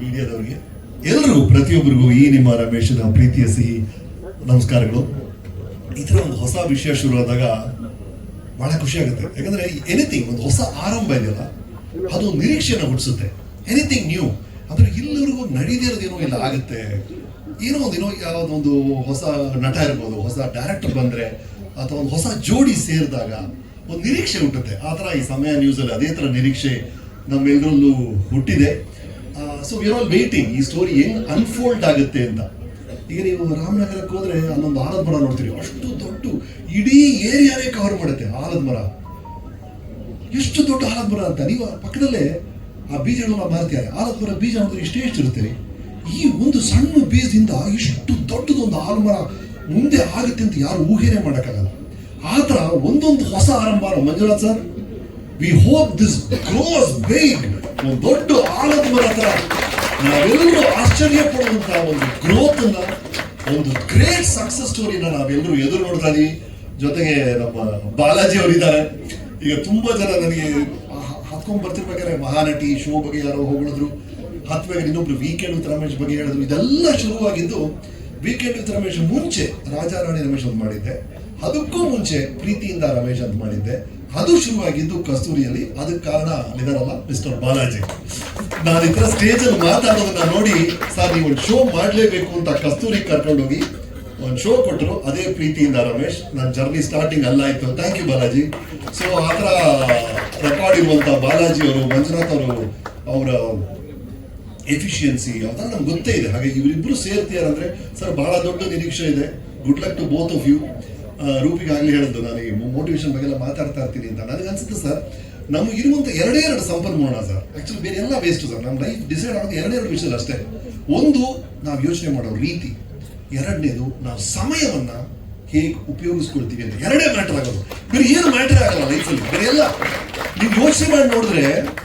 ಮೀಡಿಯಾದವರಿಗೆ, ಎಲ್ಲರೂ ಪ್ರತಿಯೊಬ್ಬರಿಗೂ ಈ ನಿಮ್ಮ ರಮೇಶನ ಪ್ರೀತಿಯ ಸಿಹಿ ನಮಸ್ಕಾರಗಳು. ಈ ಥರ ಒಂದು ಹೊಸ ವಿಷಯ ಶುರುವಾದಾಗ ಬಹಳ ಖುಷಿ ಆಗುತ್ತೆ. ಯಾಕಂದ್ರೆ ಎನಿಥಿಂಗ್ ಒಂದು ಹೊಸ ಆರಂಭ ಇದೆಯಲ್ಲ, ಅದು ನಿರೀಕ್ಷೆನ ಹುಟ್ಟಿಸುತ್ತೆ. ಎನಿಥಿಂಗ್ ನ್ಯೂ ಅಂದ್ರೆ ಇಲ್ಲಿವರೆಗೂ ನಡೀದಿರೋದೇನೋ ಇಲ್ಲ, ಆಗುತ್ತೆ. ಏನೋ ಒಂದು ಏನೋ ಯಾವುದೋ ಒಂದು ಹೊಸ ನಟ ಇರ್ಬೋದು, ಹೊಸ ಡೈರೆಕ್ಟರ್ ಬಂದ್ರೆ, ಅಥವಾ ಒಂದು ಹೊಸ ಜೋಡಿ ಸೇರಿದಾಗ ಒಂದು ನಿರೀಕ್ಷೆ ಹುಟ್ಟುತ್ತೆ. ಆ ಈ ಸಮಯ ನ್ಯೂಸಲ್ಲಿ ಅದೇ ಥರ ನಿರೀಕ್ಷೆ ನಮ್ಮೆಲ್ಲರಲ್ಲೂ ಹುಟ್ಟಿದೆ. ಸೊ ವಿರ್ ಆಲ್ ವೇಟಿಂಗ್ ಈ ಸ್ಟೋರಿ ಹೆಂಗ್ ಅನ್ಫೋಲ್ಡ್ ಆಗುತ್ತೆ ಅಂತ. ಈಗ ನೀವು ರಾಮನಗರಕ್ಕೆ ಹೋದ್ರೆ ಅಲ್ಲೊಂದು ಆಲದ ಮರ ನೋಡ್ತೀರಿ. ಅಷ್ಟು ದೊಡ್ಡ, ಇಡೀ ಏರಿಯಾನೇ ಕವರ್ ಮಾಡುತ್ತೆ ಆಲದ ಮರ. ಎಷ್ಟು ದೊಡ್ಡ ಆಲದ ಮರ ಅಂತ. ನೀವು ಪಕ್ಕದಲ್ಲೇ ಆ ಬೀಜಗಳನ್ನ ಮಾರ್ತಾರೆ? ಆಲದ ಮರ ಬೀಜ ಅಂದ್ರೆ ಇಷ್ಟೇ ಎಷ್ಟು ಇರುತ್ತೆ, ಈ ಒಂದು ಸಣ್ಣ ಬೀಜದಿಂದ ಇಷ್ಟು ದೊಡ್ಡದೊಂದು ಆಲದ ಮರ ಮುಂದೆ ಆಗುತ್ತೆ ಅಂತ ಯಾರು ಊಹೆನೇ ಮಾಡೋಕ್ಕಾಗಲ್ಲ. ಆ ಥರ ಒಂದೊಂದು ಹೊಸ ಆರಂಭ Manjunath sir. We hope this grows ಬೇಗ್ ಒಂದು ದೊಡ್ಡ ಆಲದ ಮರ ಹತ್ರ ನಾವೆಲ್ಲರೂ ಆಶ್ಚರ್ಯ ಪಡುವಂತಹ ಒಂದು ಗ್ರೋತ್ ಅನ್ನ ಒಂದು ಗ್ರೇಟ್ ಸಕ್ಸಸ್ ಸ್ಟೋರಿನ ನಾವೆಲ್ಲರೂ ಎದುರು ನೋಡ್ತಾ ಇದೀವಿ. ಜೊತೆಗೆ ನಮ್ಮ ಬಾಲಾಜಿ ಅವರಿದ್ದಾರೆ. ಈಗ ತುಂಬಾ ಜನ ನನಗೆ ಹತ್ಕೊಂಡ್ ಬರ್ತಿರ್ಬೇಕಾದ್ರೆ ಮಹಾನಟಿ, ಶೋ ಬಗ್ಗೆ ಯಾರೋ ಹೋಗಿದ್ರು ಹತ್ಬೇಕಾದ್ರೆ ಇನ್ನೊಬ್ರು ವೀಕೆಂಡ್ ವಿತ್ ರಮೇಶ್ ಬಗ್ಗೆ ಹೇಳಿದ್ರು. ಇದೆಲ್ಲ ಶುರುವಾಗಿದ್ದು ವೀಕೆಂಡ್ ವಿತ್ ರಮೇಶ್ ಮುಂಚೆ ರಾಜಾರಾಣಿ ರಮೇಶ್ ಅಂತ ಮಾಡಿದ್ದೆ. ಅದಕ್ಕೂ ಮುಂಚೆ ಪ್ರೀತಿಯಿಂದ ರಮೇಶ್ ಅಂತ ಮಾಡಿದ್ದೆ. ಅದು ಶುರುವಾಗಿದ್ದು ಕಸ್ತೂರಿಯಲ್ಲಿ. ಅದಕ್ಕೆ ಕಾರಣ ಅಲ್ಲಿದಾರಲ್ಲ ಮಿಸ್ಟರ್ ಬಾಲಾಜಿ. ನಾನು ಸ್ಟೇಜ್ ಅಲ್ಲಿ ಮಾತಾಡೋದನ್ನ ನೋಡಿ, ಸರ್, ನೀವು ಒಂದು ಶೋ ಮಾಡ್ಲೇಬೇಕು ಅಂತ ಕಸ್ತೂರಿ ಕರ್ಕೊಂಡೋಗಿ ಒಂದು ಶೋ ಕೊಟ್ಟರು ಅದೇ ಪ್ರೀತಿಯಿಂದ ರಮೇಶ್ ನನ್ನ ಜರ್ನಿ ಸ್ಟಾರ್ಟಿಂಗ್ ಅಲ್ಲ ಆಯ್ತು ಥ್ಯಾಂಕ್ ಯು ಬಾಲಾಜಿ. ಸೊ ಆ ಥರ ರೆಕಾರ್ಡ್ ಇರುವಂತ ಬಾಲಾಜಿ ಅವರು, ಮಂಜುನಾಥ್ ಅವರು, ಅವರ ಎಫಿಷಿಯನ್ಸಿ ಅದೆಲ್ಲ ನಮ್ಗೆ ಗೊತ್ತೇ ಇದೆ. ಹಾಗೆ ಇವರಿಬ್ರು ಸೇರ್ತೀಯಾರಂದ್ರೆ, ಸರ್, ಬಹಳ ದೊಡ್ಡ ನಿರೀಕ್ಷೆ ಇದೆ. Good luck to both of you ರೂಪಿಗೆ ಆಗ್ಲಿ ಹೇಳಿದ್ದು, ನಾನು ಈ ಮೋಟಿವೇಶನ್ ಬಗ್ಗೆ ಎಲ್ಲ ಮಾತಾಡ್ತಾ ಇರ್ತೀನಿ ಅಂತ. ನನಗೆ ಅನ್ಸುತ್ತೆ ಸರ್ ನಮ್ಗೆ ಇರುವಂಥ ಎರಡೇ ಎರಡು ಸಂಪನ್ಮೂಲ ಸರ್. ಆ್ಯಕ್ಚುಲಿ ಬೇರೆ ಎಲ್ಲ ವೇಸ್ಟ್ ಸರ್. ನಮ್ಮ ಲೈಫ್ ಡಿಸೈಡ್ ಆಗೋದು ಎರಡೇ ಎರಡು ವಿಷಯ ಅಷ್ಟೇ. ಒಂದು, ನಾವು ಯೋಚನೆ ಮಾಡೋ ರೀತಿ. ಎರಡನೇದು, ನಾವು ಸಮಯವನ್ನು ಹೇಗೆ ಉಪಯೋಗಿಸ್ಕೊಳ್ತೀವಿ ಅಂತ. ಎರಡೇ ಮ್ಯಾಟರ್ ಆಗೋದು. ಬೇರೆ ಏನು ಮ್ಯಾಟರ್ ಆಗಲ್ಲ ಲೈಫಲ್ಲಿ ಬೇರೆ ಎಲ್ಲ. ನೀವು ಯೋಚನೆ ಮಾಡಿ ನೋಡಿದ್ರೆ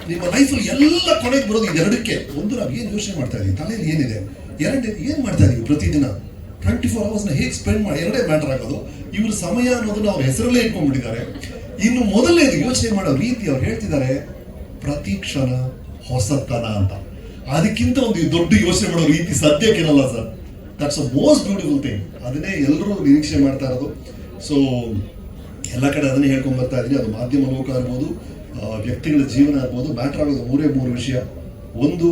ನಿಮ್ಮ ಲೈಫಲ್ಲಿ ಎಲ್ಲ ಕೊನೆಗೆ ಬರೋದು ಇದೆರಡಕ್ಕೆ ಒಂದು, ನಾವು ಏನು ಯೋಚನೆ ಮಾಡ್ತಾ ಇದೀವಿ? ತಲೆಯಲ್ಲಿ ಏನಿದೆ? ಎರಡನೇದು, ಏನು ಮಾಡ್ತಾ ಇದ್ದೀವಿ ಪ್ರತಿದಿನ? ಟ್ವೆಂಟಿ ಫೋರ್ ಅವರ್ಸ್ನ ಹೇಗೆ ಸ್ಪೆಂಡ್ ಮಾಡಿ ಎರಡೇ ಮ್ಯಾಟರ್ ಆಗೋದು? ಇವ್ರ ಸಮಯ ಅನ್ನೋದನ್ನ ಅವ್ರ ಹೆಸರಲ್ಲೇ ಇಟ್ಕೊಂಡ್ಬಿಟ್ಟಿದ್ದಾರೆ. ಇನ್ನು ಮೊದಲನೇದು ಯೋಚನೆ ಮಾಡೋ ರೀತಿ ಅವ್ರು ಹೇಳ್ತಿದ್ದಾರೆ, ಪ್ರತಿ ಕ್ಷಣ ಹೊಸತನ ಅಂತ. ಅದಕ್ಕಿಂತ ಒಂದು ದೊಡ್ಡ ಯೋಚನೆ ಮಾಡೋ ರೀತಿ ಸದ್ಯಕ್ಕಿರಲ್ಲ sir. That's a most beautiful thing ಅದನ್ನೇ ಎಲ್ಲರೂ ನಿರೀಕ್ಷೆ ಮಾಡ್ತಾ ಇರೋದು. ಸೊ ಎಲ್ಲ ಕಡೆ ಅದನ್ನೇ ಹೇಳ್ಕೊಂಡು ಬರ್ತಾ ಇದ್ದೀನಿ. ಅದು ಮಾಧ್ಯಮ ಲೋಕ ಆಗ್ಬೋದು ವ್ಯಕ್ತಿಗಳ ಜೀವನ ಆಗ್ಬೋದು ಮ್ಯಾಟ್ರ್ ಆಗೋದು ಮೂರೇ ಮೂರು ವಿಷಯ. ಒಂದು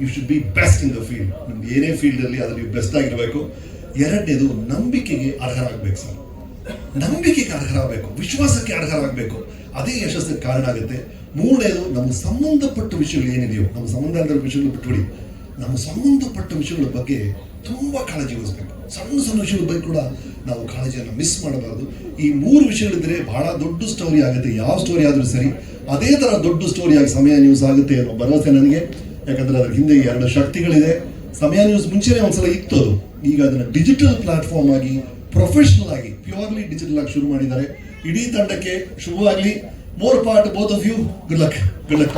you should be best in the field ನಿಮ್ಗೆ ಏನೇ ಫೀಲ್ಡಲ್ಲಿ ನೀವು ಬೆಸ್ಟ್ ಆಗಿರಬೇಕು. ಎರಡನೇದು, ನಂಬಿಕೆಗೆ ಅರ್ಹರಾಗಬೇಕು ಸರ್. ನಂಬಿಕೆಗೆ ಅರ್ಹರಾಗಬೇಕು, ವಿಶ್ವಾಸಕ್ಕೆ ಅರ್ಹರಾಗಬೇಕು. ಅದೇ ಯಶಸ್ಸಿಗೆ ಕಾರಣ ಆಗುತ್ತೆ ಮೂರನೇದು, ನಮ್ಮ ಸಂಬಂಧಪಟ್ಟ ವಿಷಯಗಳು ಏನಿದೆಯೋ, ನಮ್ಮ ಸಂಬಂಧ ಅಂದ್ರೆ ವಿಷಯಗಳು ಬಿಟ್ಬಿಡಿ ನಮ್ಮ ಸಂಬಂಧಪಟ್ಟ ವಿಷಯಗಳ ಬಗ್ಗೆ ತುಂಬಾ ಕಾಳಜಿ ವಹಿಸ್ಬೇಕು. ಸಣ್ಣ ಸಣ್ಣ ವಿಷಯಗಳ ಬಗ್ಗೆ ಕೂಡ ನಾವು ಕಾಳಜಿಯನ್ನು ಮಿಸ್ ಮಾಡಬಾರದು. ಈ ಮೂರು ವಿಷಯಗಳಿದ್ರೆ ಬಹಳ ದೊಡ್ಡ ಸ್ಟೋರಿ ಆಗುತ್ತೆ. ಯಾವ ಸ್ಟೋರಿ ಆದ್ರೂ ಸರಿ, ಅದೇ ತರ ದೊಡ್ಡ ಸ್ಟೋರಿಯಾಗಿ ಸಮಯ ನ್ಯೂಸ್ ಆಗುತ್ತೆ ಅನ್ನೋ ಭರವಸೆ ನನಗೆ. ಯಾಕಂದ್ರೆ ಅದ್ರ ಹಿಂದೆ ಎರಡು ಶಕ್ತಿಗಳಿದೆ. ಸಮಯ ನ್ಯೂಸ್ ಮುಂಚೆನೇ ಒಂದ್ಸಲ ಇತ್ತು ಅದು. ಈಗ ಅದನ್ನ ಡಿಜಿಟಲ್ ಪ್ಲಾಟ್ಫಾರ್ಮ್ ಆಗಿ ಪ್ರೊಫೆಷನಲ್ ಆಗಿ ಪ್ಯೂರ್ಲಿ ಡಿಜಿಟಲ್ ಆಗಿ ಶುರು ಮಾಡಿದ್ದಾರೆ. ಇಡೀ ತಂಡಕ್ಕೆ ಶುಭವಾಗಲಿ. More part both of you good luck good luck